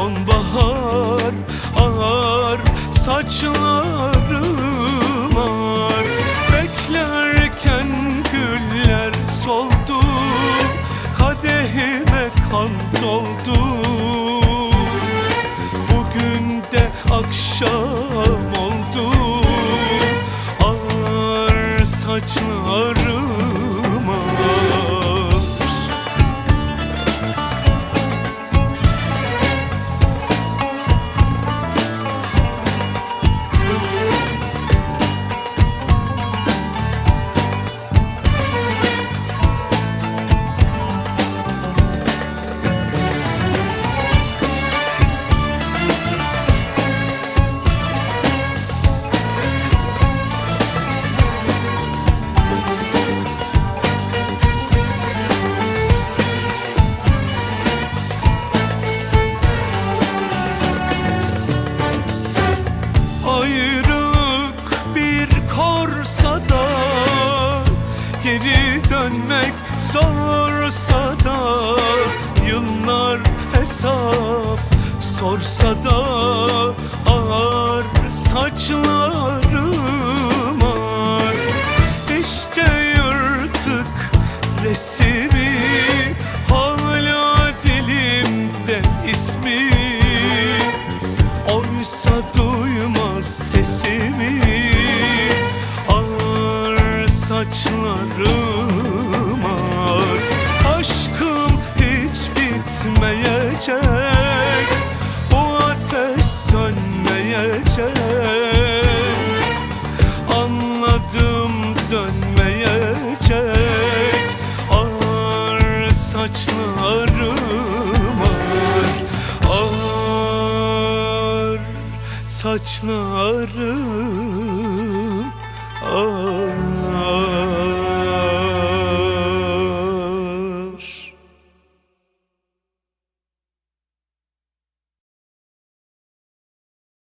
sonbahar ağar saçlarım ağar. Beklerken güller soldu kadehime kan doldu. Bugün de akşam oldu Ağar saçlarım Geri dönmek zorsa da Yıllar hesap sorsa da Ağar saçlarım ağar İşte yırtık resmi saçlarım Aşkım hiç bitmeyecek Bu ateş sönmeyecek. Anladım dönmeyecek Ağır saçlarım Ağır saçlarım ağır